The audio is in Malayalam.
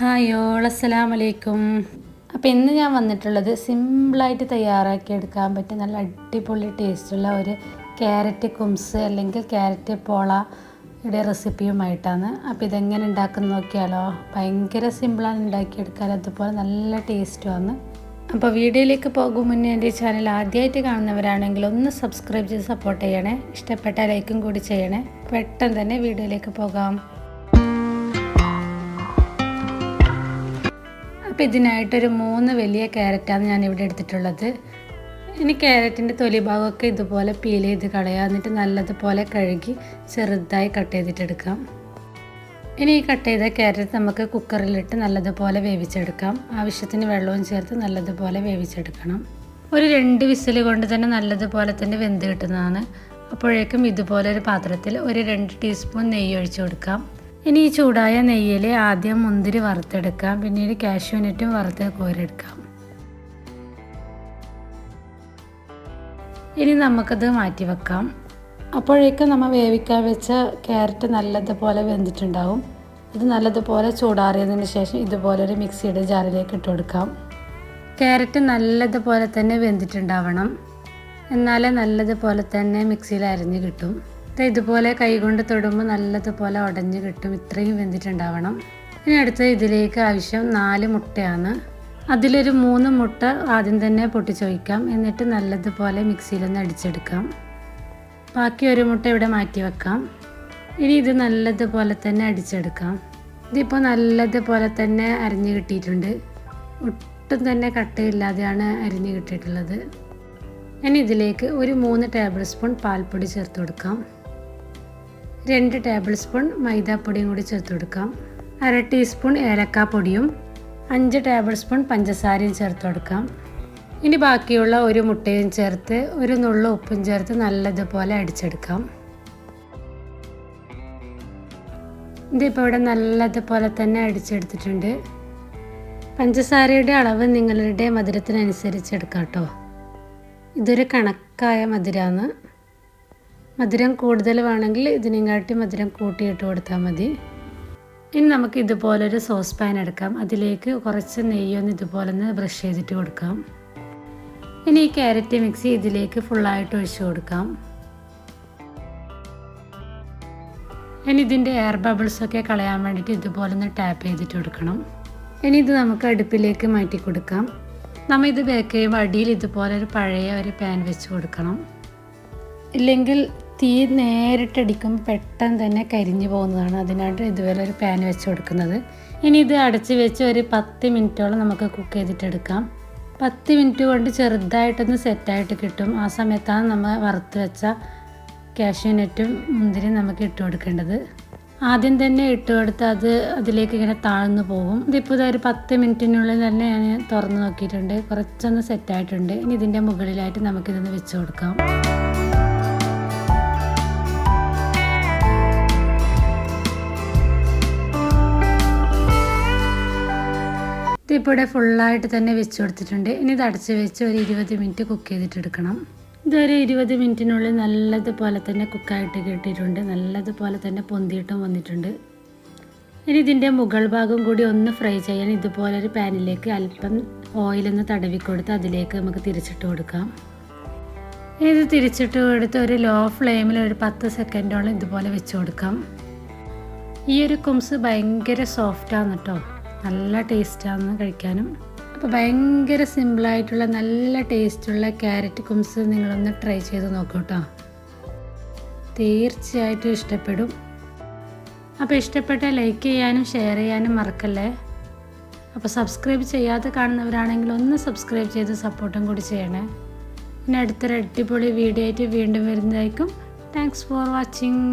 ഹായ് ഓൾ അസ്സലാം വലൈക്കും അപ്പോൾ ഇന്ന് ഞാൻ വന്നിട്ടുള്ളത് സിമ്പിളായിട്ട് തയ്യാറാക്കി എടുക്കാൻ പറ്റിയ നല്ല അടിപൊളി ടേസ്റ്റുള്ള ഒരു ക്യാരറ്റ് കുംസ് അല്ലെങ്കിൽ ക്യാരറ്റ് പോള യുടെ റെസിപ്പിയുമായിട്ടാണ്. അപ്പോൾ ഇതെങ്ങനെ ഉണ്ടാക്കുന്ന നോക്കിയാലോ? ഭയങ്കര സിമ്പിളാണ് ഉണ്ടാക്കിയെടുക്കാൻ അതുപോലെ നല്ല ടേസ്റ്റുമാണ് അപ്പോൾ വീഡിയോയിലേക്ക് പോകും മുന്നേ എന്റെ ചാനൽ ആദ്യമായിട്ട് കാണുന്നവരാണെങ്കിൽ ഒന്ന് സബ്സ്ക്രൈബ് ചെയ്ത് സപ്പോർട്ട് ചെയ്യണേ. ഇഷ്ടപ്പെട്ട ലൈക്കും കൂടി ചെയ്യണേ. പെട്ടെന്ന് തന്നെ വീഡിയോയിലേക്ക് പോകാം. അപ്പോൾ ഇതിനായിട്ടൊരു മൂന്ന് വലിയ ക്യാരറ്റാണ് ഞാൻ ഇവിടെ എടുത്തിട്ടുള്ളത്. ഇനി ക്യാരറ്റിന്റെ തൊലി ഭാഗമൊക്കെ ഇതുപോലെ പീൽ ചെയ്ത് കളയുക എന്നിട്ട് നല്ലതുപോലെ കഴുകി ചെറുതായി കട്ട് ചെയ്തിട്ടെടുക്കാം ഇനി ഈ കട്ട് ചെയ്ത ക്യാരറ്റ് നമുക്ക് കുക്കറിലിട്ട് നല്ലതുപോലെ വേവിച്ചെടുക്കാം. ആവശ്യത്തിന് വെള്ളവും ചേർത്ത് നല്ലതുപോലെ വേവിച്ചെടുക്കണം. ഒരു രണ്ട് വിസിൽ കൊണ്ട് തന്നെ നല്ലതുപോലെ തന്നെ വെന്ത് കിട്ടുന്നതാണ്. അപ്പോഴേക്കും ഇതുപോലെ ഒരു പാത്രത്തിൽ ഒരു രണ്ട് ടീസ്പൂൺ നെയ്യ് ഒഴിച്ചു കൊടുക്കാം. ഇനി ഈ ചൂടായ നെയ്യിൽ ആദ്യം മുന്തിരി വറുത്തെടുക്കാം. പിന്നീട് കാഷ്യൂനറ്റും വറുത്ത് കോരെടുക്കാം ഇനി നമുക്കത് മാറ്റി വെക്കാം അപ്പോഴേക്കും നമ്മൾ വേവിക്കാൻ വെച്ച ക്യാരറ്റ് നല്ലതുപോലെ വെന്തിട്ടുണ്ടാവും. ഇത് നല്ലതുപോലെ ചൂടാറിയതിന് ശേഷം ഇതുപോലെ ഒരു മിക്സിയുടെ ജാറിലേക്ക് ഇട്ട് കൊടുക്കാം. ക്യാരറ്റ് നല്ലതുപോലെ തന്നെ വെന്തിട്ടുണ്ടാവണം. എന്നാലേ നല്ലതുപോലെ തന്നെ മിക്സിയിൽ അരിഞ്ഞ് കിട്ടും. ഇതുപോലെ കൈകൊണ്ട് തൊടുമ്പോൾ നല്ലതുപോലെ ഉടഞ്ഞ് കിട്ടും. ഇത്രയും വെന്തിട്ടുണ്ടാവണം. ഇനി അടുത്ത ഇതിലേക്ക് ആവശ്യം നാല് മുട്ടയാണ്. അതിലൊരു മൂന്ന് മുട്ട ആദ്യം തന്നെ പൊട്ടിച്ചൊഴിക്കാം. എന്നിട്ട് നല്ലതുപോലെ മിക്സിയിലൊന്ന് അടിച്ചെടുക്കാം. ബാക്കി ഒരു മുട്ട ഇവിടെ മാറ്റി വെക്കാം. ഇനി ഇത് നല്ലതുപോലെ തന്നെ അടിച്ചെടുക്കാം. ഇതിപ്പോൾ നല്ലതുപോലെ തന്നെ അരിഞ്ഞ് കിട്ടിയിട്ടുണ്ട്. ഒട്ടും തന്നെ കട്ടയില്ലാതെയാണ് അരിഞ്ഞ് കിട്ടിയിട്ടുള്ളത്. ഇനി ഇതിലേക്ക് ഒരു മൂന്ന് ടേബിൾ സ്പൂൺ പാൽപ്പൊടി ചേർത്ത് കൊടുക്കാം. രണ്ട് ടേബിൾ സ്പൂൺ മൈദാപ്പൊടിയും കൂടി ചേർത്ത് കൊടുക്കാം. അര ടീസ്പൂൺ ഏലക്കാപ്പൊടിയും അഞ്ച് ടേബിൾ സ്പൂൺ പഞ്ചസാരയും ചേർത്ത് കൊടുക്കാം. ഇനി ബാക്കിയുള്ള ഒരു മുട്ടയും ചേർത്ത് ഒരു നുള്ള ഉപ്പും ചേർത്ത് നല്ലതുപോലെ അടിച്ചെടുക്കാം. ഇതിപ്പോൾ ഇവിടെ നല്ലതുപോലെ തന്നെ അടിച്ചെടുത്തിട്ടുണ്ട്. പഞ്ചസാരയുടെ അളവ് നിങ്ങളുടെ മധുരത്തിനനുസരിച്ച് എടുക്കാം കേട്ടോ. ഇതൊരു കണക്കായ മധുരമാണ് മധുരം കൂടുതൽ വേണമെങ്കിൽ ഇതിനെങ്കാട്ടി മധുരം കൂട്ടിയിട്ട് കൊടുത്താൽ മതി. ഇനി നമുക്ക് ഇതുപോലൊരു സോസ് പാൻ എടുക്കാം. അതിലേക്ക് കുറച്ച് നെയ്യൊന്ന് ഇതുപോലെ ഒന്ന് ബ്രഷ് ചെയ്തിട്ട് കൊടുക്കാം. ഇനി ഈ ക്യാരറ്റ് മിക്സി ഇതിലേക്ക് ഫുള്ളായിട്ട് ഒഴിച്ചു കൊടുക്കാം. ഇനി ഇതിന്റെ എയർ ബബിൾസൊക്കെ കളയാൻ വേണ്ടിയിട്ട് ഇതുപോലെ ഒന്ന് ടാപ്പ് ചെയ്തിട്ട് കൊടുക്കണം. ഇനി ഇത് നമുക്ക് അടുപ്പിലേക്ക് മാറ്റി കൊടുക്കാം. നമ്മൾ ഇത് ബേക്ക് ചെയ്യുമ്പോൾ അടിയിൽ ഇതുപോലെ ഒരു പഴയ ഒരു പാൻ വെച്ച് കൊടുക്കണം. ഇല്ലെങ്കിൽ തീ നേരിട്ടടിക്കുമ്പോൾ പെട്ടെന്ന് തന്നെ കരിഞ്ഞു പോകുന്നതാണ് അതിനായിട്ട് ഇതുവരെ ഒരു പാൻ വെച്ച് കൊടുക്കുന്നത്. ഇനി ഇത് അടച്ച് വെച്ച് ഒരു പത്ത് മിനിറ്റോളം നമുക്ക് കുക്ക് ചെയ്തിട്ടെടുക്കാം പത്ത് മിനിറ്റ് കൊണ്ട് ചെറുതായിട്ടൊന്ന് സെറ്റായിട്ട് കിട്ടും. ആ സമയത്താണ് നമ്മൾ വറുത്ത് വെച്ച കാഷ്യൂനറ്റും മുന്തിരി നമുക്ക് ഇട്ട് കൊടുക്കേണ്ടത്. ആദ്യം തന്നെ ഇട്ട് കൊടുത്ത് അത് അതിലേക്ക് ഇങ്ങനെ താഴ്ന്നു പോകും. ഇതിപ്പോൾ ഒരു പത്ത് മിനിറ്റിനുള്ളിൽ തന്നെ ഞാൻ തുറന്ന് നോക്കിയിട്ടുണ്ട്. കുറച്ചൊന്ന് സെറ്റായിട്ടുണ്ട് ഇനി ഇതിന്റെ മുകളിലായിട്ട് നമുക്കിതൊന്ന് വെച്ച് കൊടുക്കാം. ഇതിപ്പോൾ ഇവിടെ ഫുള്ളായിട്ട് തന്നെ വെച്ച് കൊടുത്തിട്ടുണ്ട്. ഇനി ഇത് അടച്ച് വെച്ച് ഒരു ഇരുപത് മിനിറ്റ് കുക്ക് ചെയ്തിട്ടെടുക്കണം. ഇതൊരു ഇരുപത് മിനിറ്റിനുള്ളിൽ നല്ലതുപോലെ തന്നെ കുക്കായിട്ട് കിട്ടിയിട്ടുണ്ട്. നല്ലതുപോലെ തന്നെ പൊന്തിയിട്ടും വന്നിട്ടുണ്ട്. ഇനി ഇതിന്റെ മുകൾ ഭാഗം കൂടി ഒന്ന് ഫ്രൈ ചെയ്യാൻ ഇതുപോലൊരു പാനിലേക്ക് അല്പം ഓയിലൊന്ന് തടവി കൊടുത്ത് അതിലേക്ക് നമുക്ക് തിരിച്ചിട്ട് കൊടുക്കാം. ഇത് തിരിച്ചിട്ട് കൊടുത്ത് ഒരു ലോ ഫ്ലെയിമിൽ ഒരു പത്ത് സെക്കൻഡോളം ഇതുപോലെ വെച്ച് കൊടുക്കാം. ഈ ഒരു കുംസ് ഭയങ്കര സോഫ്റ്റാണ് കേട്ടോ നല്ല ടേസ്റ്റാണ് കഴിക്കാനും. അപ്പോൾ ഭയങ്കര സിമ്പിളായിട്ടുള്ള നല്ല ടേസ്റ്റുള്ള ക്യാരറ്റ് കുംസ് നിങ്ങളൊന്ന് ട്രൈ ചെയ്ത് നോക്കൂ കേട്ടോ തീർച്ചയായിട്ടും ഇഷ്ടപ്പെടും. അപ്പോൾ ഇഷ്ടപ്പെട്ട ലൈക്ക് ചെയ്യാനും ഷെയർ ചെയ്യാനും മറക്കല്ലേ? അപ്പോൾ സബ്സ്ക്രൈബ് ചെയ്യാതെ കാണുന്നവരാണെങ്കിൽ ഒന്ന് സബ്സ്ക്രൈബ് ചെയ്ത് സപ്പോർട്ടും കൂടി ചെയ്യണേ. പിന്നെ അടുത്തൊരു അടിപൊളി വീഡിയോ ആയിട്ട് വീണ്ടും വരുന്നതായിരിക്കും. Thanks for watching